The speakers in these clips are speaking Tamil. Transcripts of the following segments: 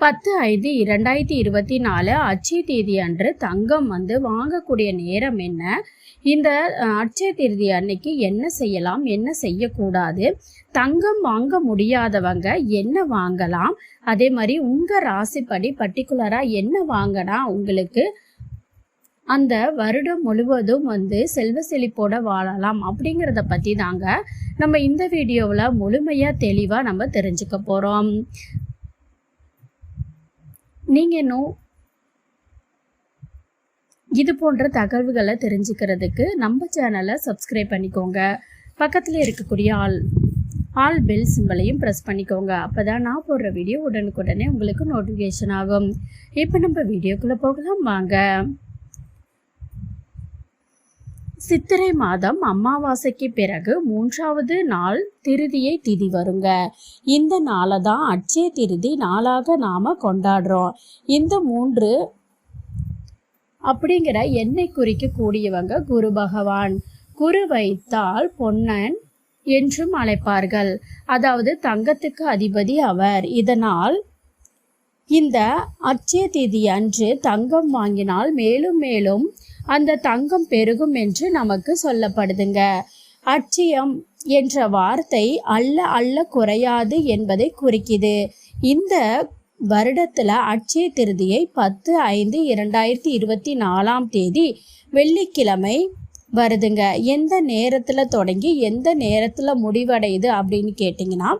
பத்து ஐந்து இரண்டாயிரத்தி இருபத்தி நாலு அச்சய தேதி அன்று தங்கம் வந்து வாங்கக்கூடிய நேரம் என்ன? இந்த அச்சய தேதி அன்னைக்கு என்ன செய்யலாம்? என்ன செய்யக்கூடாது? தங்கம் வாங்க முடியாதவங்க என்ன வாங்கலாம்? அதே மாதிரி உங்கள் ராசிப்படி பர்டிகுலராக என்ன வாங்கினா உங்களுக்கு அந்த வருடம் முழுவதும் வந்து செல்வ செழிப்போட வாழலாம். அப்படிங்கிறத பற்றி தாங்க நம்ம இந்த வீடியோவில் முழுமையாக தெளிவாக நம்ம தெரிஞ்சுக்க போகிறோம் நீங்கள் இன்னும் இது போன்ற தகவல்களை தெரிஞ்சுக்கிறதுக்கு நம்ம சேனலை சப்ஸ்கிரைப் பண்ணிக்கோங்க. பக்கத்தில் இருக்கக்கூடிய ஆல் ஆல் பெல் சிம்பிளையும் ப்ரெஸ் பண்ணிக்கோங்க. அப்போ தான் நான் போடுற வீடியோ உடனுக்குடனே உங்களுக்கு நோட்டிஃபிகேஷன் ஆகும். இப்போ நம்ம வீடியோக்குள்ளே போகலாம். வாங்க. சித்திரை மாதம் அமாவாசைக்கு பிறகு மூன்றாவது நாள் திருதியை திதி வருங்க. இந்த நாளை தான் அட்சய திருதி நாளாக நாம கொண்டாடுறோம். இந்த மூன்று அப்படிங்கிற எண்ணெய் குறிக்க கூடியவங்க குரு பகவான். குரு வைத்தால் பொன்னன் என்றும் அழைப்பார்கள். அதாவது தங்கத்துக்கு அதிபதி அவர். இதனால் இந்த அட்சய திதி அன்று தங்கம் வாங்கினால் மேலும் மேலும் அந்த தங்கம் பெருகும் என்று நமக்கு சொல்லப்படுதுங்க. அட்சயம் என்ற வார்த்தை அல்ல அல்ல குறையாது என்பதை குறிக்குது. இந்த வருடத்துல அட்சய திருதியை பத்து ஐந்து இரண்டாயிரத்தி இருபத்தி நாலாம் தேதி வெள்ளிக்கிழமை வருதுங்க. எந்த நேரத்தில் தொடங்கி எந்த நேரத்தில் முடிவடையுது அப்படின்னு கேட்டிங்கன்னா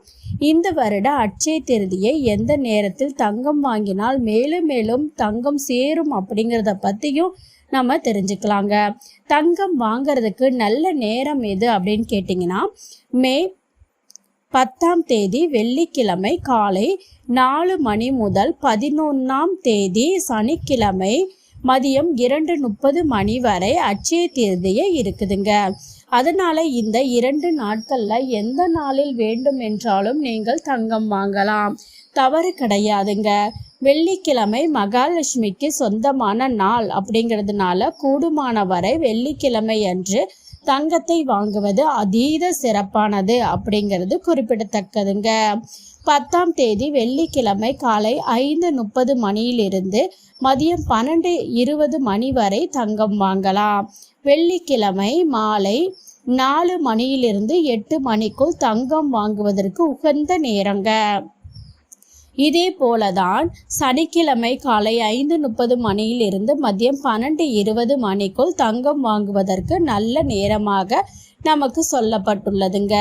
இந்த வருட அட்சய திருதியை எந்த நேரத்தில் தங்கம் வாங்கினால் மேலும் மேலும் தங்கம் சேரும் அப்படிங்கிறத பற்றியும் நம்ம தெரிஞ்சுக்கலாங்க. தங்கம் வாங்குறதுக்கு நல்ல நேரம் எது அப்படின்னு கேட்டிங்கன்னா மே பத்தாம் தேதி வெள்ளிக்கிழமை காலை நாலு மணி முதல் பதினொன்றாம் தேதி சனிக்கிழமை மதியம் இரண்டு முப்பது மணி வரை அச்சய தேதியே இருக்குதுங்க. அதனால இந்த இரண்டு நாட்கள்ல எந்த நாளில் வேண்டும் என்றாலும் நீங்கள் தங்கம் வாங்கலாம். தவறு கிடையாதுங்க. வெள்ளிக்கிழமை மகாலட்சுமிக்கு சொந்தமான நாள் அப்படிங்கிறதுனால கூடுமான வரை வெள்ளிக்கிழமை அன்று தங்கத்தை வாங்குவது அதீத சிறப்பானது அப்படிங்கிறது குறிப்பிடத்தக்கதுங்க. பத்தாம் தேதி வெள்ளிக்கிழமை காலை ஐந்து முப்பது மணியிலிருந்து மதியம் பன்னெண்டு இருபது மணி வரை தங்கம் வாங்கலாம். வெள்ளிக்கிழமை மாலை நாலு மணியிலிருந்து எட்டு மணிக்குள் தங்கம் வாங்குவதற்கு உகந்த நேரங்க. இதே போலதான் சனிக்கிழமை காலை ஐந்து முப்பது மணியிலிருந்து மதியம் பன்னெண்டு இருபது மணிக்குள் தங்கம் வாங்குவதற்கு நல்ல நேரமாக நமக்கு சொல்லப்பட்டுள்ளதுங்க.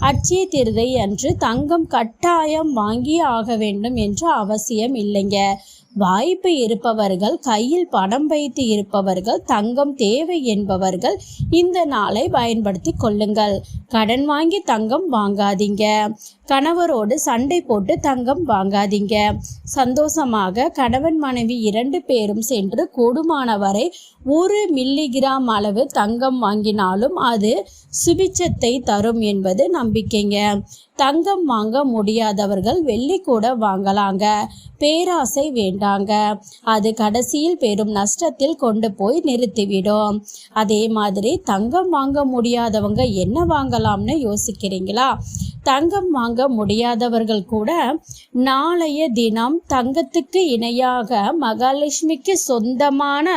அட்சய திருதை அன்று தங்கம் கட்டாயம் வாங்கியே ஆக வேண்டும் என்று அவசியம் இல்லைங்க. வாய்ப்பு இருப்பவர்கள் கையில் பணம் வைத்து இருப்பவர்கள் தங்கம் தேவை என்பவர்கள் இந்த நாளை பயன்படுத்தி கொள்ளுங்கள். கடன் வாங்கி தங்கம் வாங்காதீங்க. கணவரோடு சண்டை போட்டு தங்கம் வாங்காதீங்க. சந்தோஷமாக கணவன் மனைவி இரண்டு பேரும் சென்று கூடுமானவரை ஒரு மில்லிகிராம் அளவு தங்கம் வாங்கினாலும் அது சுபிச்சத்தை தரும் என்பது நம்பிக்கைங்க. தங்கம் வாங்க முடியாதவர்கள் வெள்ளி கூட வாங்கலாங்க. பேராசை வேண்டாங்க. அது கடைசியில் பெரும் நஷ்டத்தில் கொண்டு போய் நிறுத்திவிடும். அதே மாதிரி தங்கம் வாங்க முடியாதவங்க என்ன வாங்கலாம்னு யோசிக்கிறீங்களா? தங்கம் வாங்க முடியாதவர்கள் கூட நாளைய தினம் தங்கத்துக்கு இணையாக மகாலட்சுமிக்கு சொந்தமான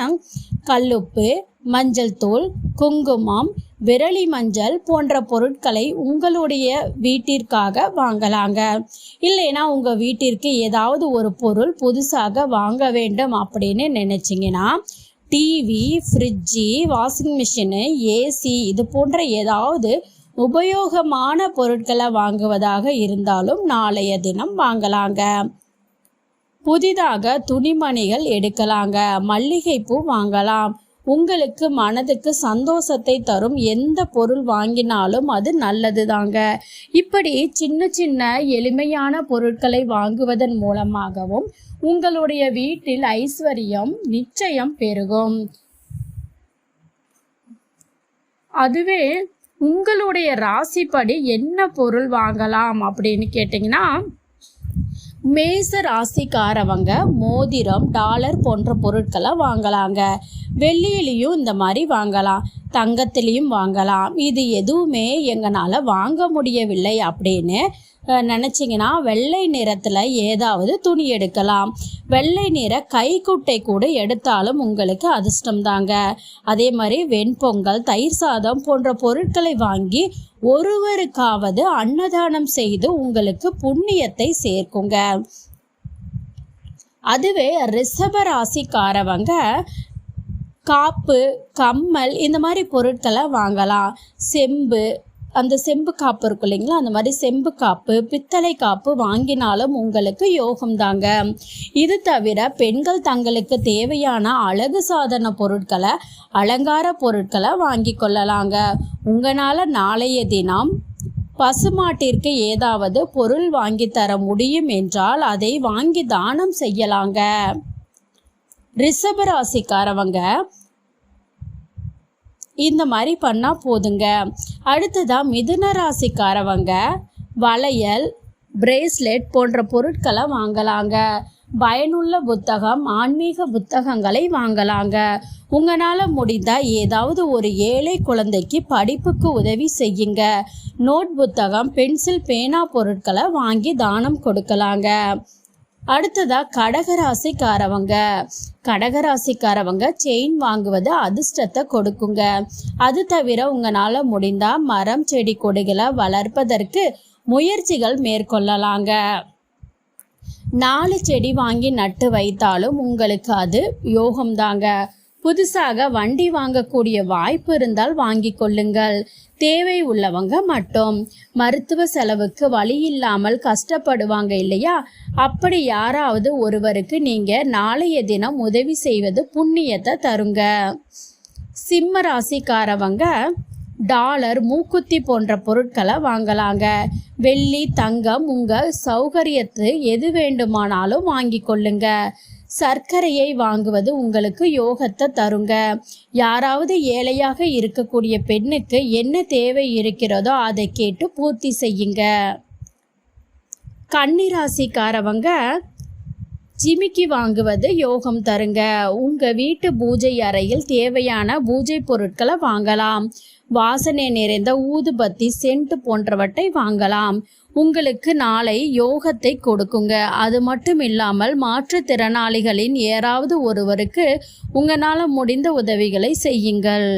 கல்லுப்பு மஞ்சள் தூள் குங்குமம் விரலி மஞ்சள் போன்ற பொருட்களை உங்களுடைய வீட்டிற்காக வாங்கலாங்க. இல்லைன்னா உங்கள் வீட்டிற்கு ஏதாவது ஒரு பொருள் புதுசாக வாங்க வேண்டும் அப்படின்னு நினச்சிங்கன்னா TV fridge washing machine AC இது போன்ற ஏதாவது உபயோகமான பொருட்களை வாங்குவதாக இருந்தாலும் நாளைய தினம் வாங்கலாங்க. புதிதாக துணிமணிகள் எடுக்கலாங்க. மல்லிகைப்பூ வாங்கலாம். உங்களுக்கு மனதுக்கு சந்தோஷத்தை தரும் எந்த பொருள் வாங்கினாலும் அது நல்லது தாங்க இப்படி சின்ன சின்ன எளிமையான பொருட்களை வாங்குவதன் மூலமாகவும் உங்களுடைய வீட்டில் ஐஸ்வர்யம் நிச்சயம் பெருகும். அதுவே உங்களுடைய ராசிப்படி என்ன பொருள் வாங்கலாம் அப்படின்னு கேட்டிங்கன்னா மேச ராசிக்காரவங்க மோதிரம் டாலர் போன்ற பொருட்களை வாங்கலாங்க. வெள்ளியிலையும் இந்த மாதிரி வாங்கலாம். தங்கத்திலையும் வாங்கலாம். இது எதுவுமே எங்களால் வாங்க முடியவில்லை அப்படின்னு நினச்சிங்கன்னா வெள்ளை நிறத்தில் ஏதாவது துணி எடுக்கலாம். வெள்ளை நிற கைக்குட்டை கூட எடுத்தாலும் உங்களுக்கு அதிர்ஷ்டம் தாங்க அதே மாதிரி வெண்பொங்கல் தயிர் சாதம் போன்ற பொருட்களை வாங்கி ஒருவருக்காவது அன்னதானம் செய்து உங்களுக்கு புண்ணியத்தை சேர்க்குங்க. அதுவே ரிஷப ராசிக்காரவங்க காப்பு கம்மல் இந்த மாதிரி பொருட்களை வாங்கலாம். செம்பு அந்த செம்பு காப்பு இருக்கும் இல்லைங்களா? அந்த மாதிரி செம்பு காப்பு பித்தளை காப்பு வாங்கினாலும் உங்களுக்கு யோகம் தாங்க இது தவிர பெண்கள் தங்களுக்கு தேவையான அழகு சாதன பொருட்களை அலங்கார பொருட்களை வாங்கி கொள்ளலாங்க. உங்களால் நாளைய தினம் பசுமாட்டிற்கு ஏதாவது பொருள் வாங்கி தர முடியும் என்றால் அதை வாங்கி தானம் செய்யலாங்க. ரிஷபராசிக்காரவங்க இந்த மாதிரி பண்ணால் போதுங்க. அடுத்ததாக மிதுன ராசிக்காரவங்க வளையல் பிரேஸ்லெட் போன்ற பொருட்களை வாங்கலாங்க. பயனுள்ள புத்தகம் ஆன்மீக புத்தகங்களை வாங்கலாங்க. உங்களால் முடிந்தால் ஏதாவது ஒரு ஏழை குழந்தைக்கு படிப்புக்கு உதவி செய்யுங்க. நோட் புத்தகம் பென்சில் பேனா பொருட்களை வாங்கி தானம் கொடுக்கலாங்க. அடுத்ததா கடகராசிக்காரவங்க. கடகராசிக்காரவங்க செயின் வாங்குவது அதிர்ஷ்டத்தை கொடுக்குங்க. அது தவிர உங்களால் முடிந்தா மரம் செடி கொடிகளை வளர்ப்பதற்கு முயற்சிகள் மேற்கொள்ளலாங்க. நாலு செடி வாங்கி நட்டு வைத்தாலும் உங்களுக்கு அது யோகம்தாங்க. புதுசாக வண்டி வாங்கக்கூடிய வாய்ப்பு இருந்தால் வாங்கி கொள்ளுங்கள். தேவை உள்ளவங்க மட்டும். மருத்துவ செலவுக்கு வழி இல்லாமல் கஷ்டப்படுவாங்க இல்லையா? அப்படி யாராவது ஒருவருக்கு நீங்க நாளைய தினம் உதவி செய்வது புண்ணியத்தை தருங்க. சிம்ம ராசிக்காரவங்க டாலர் மூக்குத்தி போன்ற பொருட்களை வாங்கலாங்க. வெள்ளி தங்கம் உங்கள் சௌகரியத்து எது வேண்டுமானாலும் வாங்கி கொள்ளுங்க. சர்க்கரையை வாங்குவது உங்களுக்கு யோகத்தை தருங்க. யாராவது ஏழையாக இருக்கக்கூடிய பெண்ணுக்கு என்ன தேவை இருக்கிறதோ அதை கேட்டு பூர்த்தி செய்யுங்க. கன்னிராசிக்காரவங்க ஜிமிக்கி வாங்குவது யோகம் தருங்க. உங்க வீட்டு பூஜை அறையில் தேவையான பூஜை பொருட்களை வாங்கலாம். வாசனை நிறைந்த ஊதுபத்தி சென்ட் போன்றவற்றை வாங்கலாம். உங்களுக்கு நாளை யோகத்தை கொடுக்குங்க. அது மட்டும் இல்லாமல் மாற்றுத்திறனாளிகளின் யாராவது ஒருவருக்கு உங்களால் முடிந்த உதவிகளை செய்யுங்கள்.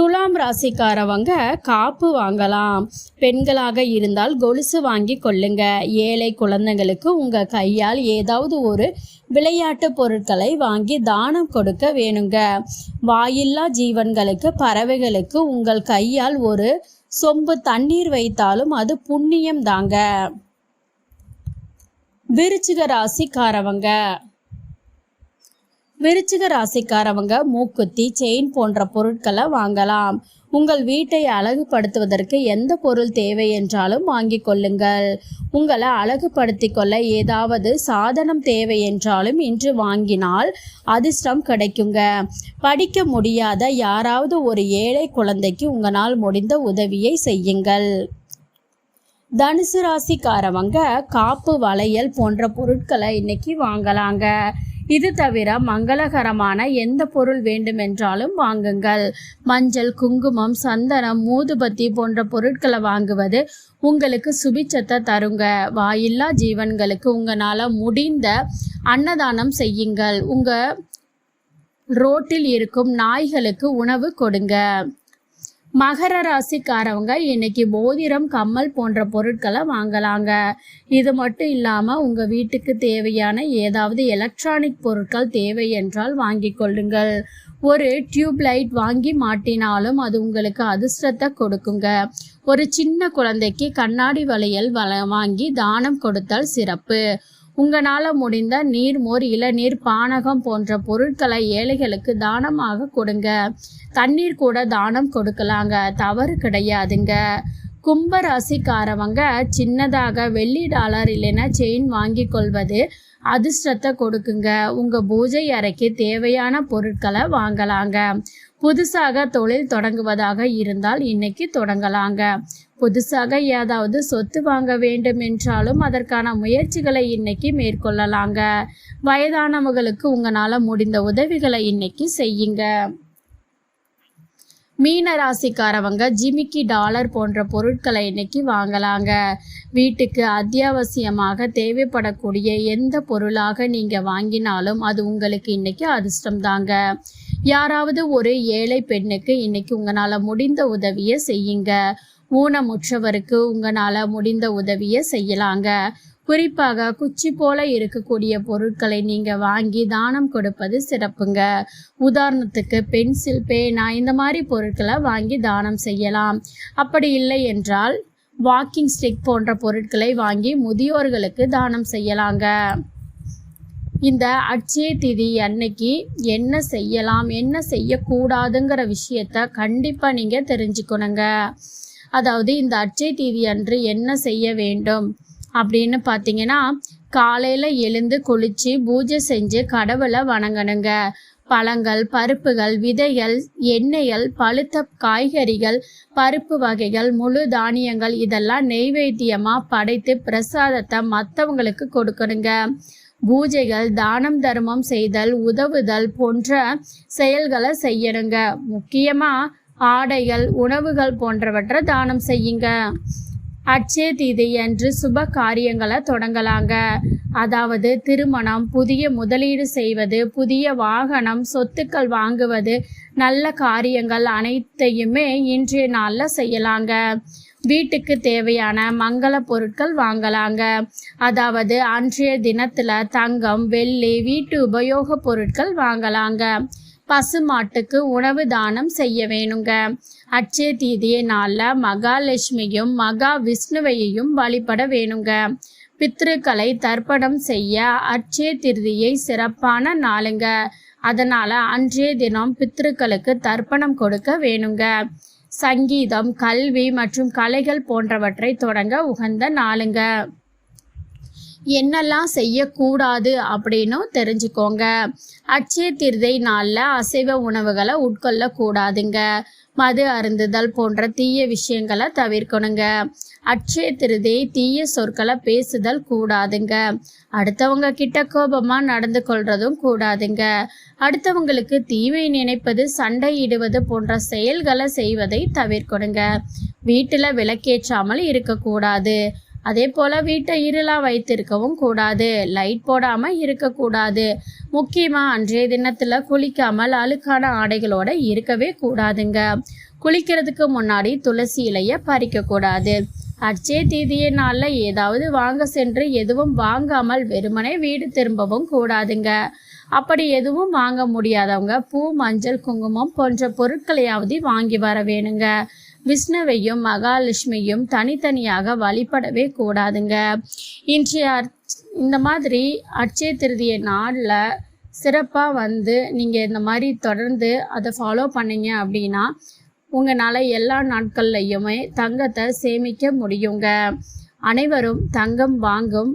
துலாம் ராசிக்காரவங்க காப்பு வாங்கலாம். பெண்களாக இருந்தால் கொலுசு வாங்கி கொள்ளுங்க. ஏழை குழந்தைங்களுக்கு உங்க கையால் ஏதாவது ஒரு விளையாட்டு பொருட்களை வாங்கி தானம் கொடுக்க வேணுங்க. வாயில்லா ஜீவன்களுக்கு பறவைகளுக்கு உங்கள் கையால் ஒரு சொம்பு தண்ணீர் வைத்தாலும் அது புண்ணியம் தாங்க. விருச்சிக ராசிக்காரவங்க விருச்சிக ராசிக்காரவங்க மூக்குத்தி செயின் போன்ற பொருட்களை வாங்கலாம். உங்கள் வீட்டை அழகுபடுத்துவதற்கு எந்த பொருள் தேவை என்றாலும் வாங்கிக் கொள்ளுங்கள். உங்களை அழகுபடுத்தி கொள்ள ஏதாவது சாதனம் தேவை என்றாலும் இன்று வாங்கினால் அதிர்ஷ்டம் கிடைக்குங்க. படிக்க முடியாத யாராவது ஒரு ஏழை குழந்தைக்கு உங்களால் முடிந்த உதவியை செய்யுங்கள். தனுசு ராசிக்காரவங்க காப்பு வளையல் போன்ற பொருட்களை இன்னைக்கு வாங்கலாங்க. இது தவிர மங்களகரமான எந்த பொருள் வேண்டுமென்றாலும் வாங்குங்கள். மஞ்சள் குங்குமம் சந்தனம் மூதுபத்தி போன்ற பொருட்களை வாங்குவது உங்களுக்கு சுபிச்சத்தை தருங்க. வாயில்லா ஜீவன்களுக்கு உங்களால் முடிந்த அன்னதானம் செய்யுங்கள். உங்கள் ரோட்டில் இருக்கும் நாய்களுக்கு உணவு கொடுங்க. மகர ராசிக்காரவங்க இன்னைக்கு மோதிரம் கம்மல் போன்ற பொருட்களை வாங்கலாங்க. இது மட்டும் இல்லாமல் உங்கள் வீட்டுக்கு தேவையான ஏதாவது எலக்ட்ரானிக் பொருட்கள் தேவை என்றால் வாங்கி கொள்ளுங்கள். ஒரு டியூப் லைட் வாங்கி மாட்டினாலும் அது உங்களுக்கு அதிர்ஷ்டத்தை கொடுக்குங்க. ஒரு சின்ன குழந்தைக்கு கண்ணாடி வளையல் வள வாங்கி தானம் கொடுத்தால் சிறப்பு. உங்களால் முடிந்த நீர்மோர் இளநீர் பானகம் போன்ற பொருட்களை ஏழைகளுக்கு தானமாக கொடுங்க. தண்ணீர் கூட தானம் கொடுக்கலாங்க. தவறு கிடையாதுங்க. கும்பராசிக்காரவங்க சின்னதாக வெள்ளி டாலர் இல்லைன்னா செயின் வாங்கி கொள்வது அதிர்ஷ்டத்தை கொடுக்குங்க. உங்கள் பூஜை அறைக்கு தேவையான பொருட்களை வாங்கலாங்க. புதுசாக தொழில் தொடங்குவதாக இருந்தால் இன்னைக்கு தொடங்கலாங்க. புதுசாக ஏதாவது சொத்து வாங்க வேண்டும் என்றாலும் அதற்கான முயற்சிகளை இன்னைக்கு மேற்கொள்ளலாங்க. வயதானவங்களுக்கு உங்களால் முடிந்த உதவிகளை இன்னைக்கு செய்யுங்க. மீன ராசிக்காரவங்க ஜிமிக்கி டாலர் போன்ற பொருட்களை இன்னைக்கு வாங்கலாங்க. வீட்டுக்கு அத்தியாவசியமாக தேவைப்படக்கூடிய எந்த பொருளாக நீங்கள் வாங்கினாலும் அது உங்களுக்கு இன்னைக்கு அதிர்ஷ்டம் தாங்க யாராவது ஒரு ஏழை பெண்ணுக்கு இன்னைக்கு உங்களால் முடிந்த உதவியை செய்யுங்க. ஊனமுற்றவருக்கு உங்களால் முடிந்த உதவியை செய்யலாங்க. குறிப்பாக குச்சி போல இருக்கக்கூடிய பொருட்களை நீங்கள் வாங்கி தானம் கொடுப்பது சிறப்புங்க. உதாரணத்துக்கு பென்சில் பேனா இந்த மாதிரி பொருட்களை வாங்கி தானம் செய்யலாம். அப்படி இல்லை என்றால் வாக்கிங் ஸ்டிக் போன்ற பொருட்களை வாங்கி முதியோர்களுக்கு தானம் செய்யலாங்க. இந்த அட்சய திதி அன்னைக்கு என்ன செய்யலாம் என்ன செய்யக்கூடாதுங்கிற விஷயத்த கண்டிப்பாக நீங்கள் தெரிஞ்சுக்கணுங்க. அதாவது இந்த அச்சை தீதி அன்று என்ன செய்ய வேண்டும் அப்படின்னு பார்த்தீங்கன்னா காலையில் எழுந்து குளித்து பூஜை செஞ்சு கடவுளை வணங்கணுங்க. பழங்கள் பருப்புகள் விதைகள் எண்ணெய்கள் பழுத்த காய்கறிகள் பருப்பு வகைகள் முழு தானியங்கள் இதெல்லாம் நெய்வேத்தியமாக படைத்து பிரசாதத்தை மற்றவங்களுக்கு கொடுக்கணுங்க. பூஜைகள் தானம் தர்மம் செய்தல் உதவுதல் போன்ற செயல்களை செய்யணுங்க. முக்கியமாக ஆடைகள் உணவுகள் போன்றவற்றை தானம் செய்யுங்க. அச்சே தீதி என்று சுப காரியங்களை தொடங்கலாங்க. அதாவது திருமணம் புதிய முதலீடு செய்வது புதிய வாகனம் சொத்துக்கள் வாங்குவது நல்ல காரியங்கள் அனைத்தையுமே இன்றைய நாளில் செய்யலாங்க. வீட்டுக்கு தேவையான மங்கள பொருட்கள் வாங்கலாங்க. அதாவது அன்றைய தினத்தில் தங்கம் வெள்ளி வீட்டு உபயோக பொருட்கள் வாங்கலாங்க. பசுமாட்டுக்கு உணவு தானம் செய்ய வேணுங்க. அச்சய தீதியை நாளில் மகாலட்சுமியும் மகா விஷ்ணுவையையும் வழிபட வேணுங்க. பித்ருக்களை தர்ப்பணம் செய்ய அச்சய திருதியை சிறப்பான நாளுங்க. அதனால் அன்றைய தினம் பித்ருக்களுக்கு தர்ப்பணம் கொடுக்க வேணுங்க. சங்கீதம் கல்வி மற்றும் கலைகள் போன்றவற்றை தொடங்க உகந்த நாளுங்க. என்னெல்லாம் செய்யக்கூடாது அப்படின்னும் தெரிஞ்சுக்கோங்க. அச்சய திருதை நாளில் அசைவ உணவுகளை உட்கொள்ளக்கூடாதுங்க. மது அருந்துதல் போன்ற தீய விஷயங்களை தவிர்க்கணுங்க. அட்சய திருதை தீய சொற்களை பேசுதல் கூடாதுங்க. அடுத்தவங்க கிட்ட கோபமாக நடந்து கொள்றதும் கூடாதுங்க. அடுத்தவங்களுக்கு தீமை நினைப்பது சண்டையிடுவது போன்ற செயல்களை செய்வதை தவிர்க்கணுங்க. வீட்டில் விளக்கேற்றாமல் இருக்கக்கூடாது. அதே போல் வீட்டை இருளாக வைத்திருக்கவும் கூடாது லைட் போடாமல் இருக்கக்கூடாது. முக்கியமாக அன்றைய தினத்தில் குளிக்காமல் அழுக்கான ஆடைகளோடு இருக்கவே கூடாதுங்க. குளிக்கிறதுக்கு முன்னாடி துளசி இலையை பறிக்கக்கூடாது அச்சே தீதிய நாளில் ஏதாவது வாங்க சென்று எதுவும் வாங்காமல் வெறுமனே வீடு திரும்பவும் கூடாதுங்க. அப்படி எதுவும் வாங்க முடியாதவங்க பூ மஞ்சள் குங்குமம் போன்ற பொருட்களையாவது வாங்கி வர வேணுங்க. விஷ்ணுவையும் மகாலட்சுமியும் தனித்தனியாக வழிபடவே கூடாதுங்க. இன்றைய இந்த மாதிரி அட்சய திருதிய நாளில் சிறப்பாக வந்து நீங்கள் இந்த மாதிரி தொடர்ந்து அதை ஃபாலோ பண்ணீங்க அப்படின்னா உங்களால் எல்லா நாட்கள்லையுமே தங்கத்தை சேமிக்க முடியுங்க. அனைவரும் தங்கம் வாங்கும்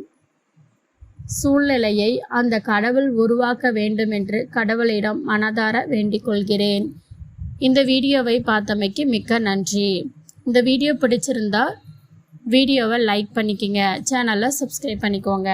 சூழ்நிலையை அந்த கடவுள் உருவாக்க வேண்டும் என்று கடவுளிடம் மனதார வேண்டிக் கொள்கிறேன். இந்த வீடியோவை பார்த்தமைக்கு மிக்க நன்றி. இந்த வீடியோ பிடிச்சிருந்தா வீடியோவை லைக் பண்ணிக்கோங்க. சேனலை சப்ஸ்கிரைப் பண்ணிக்கோங்க.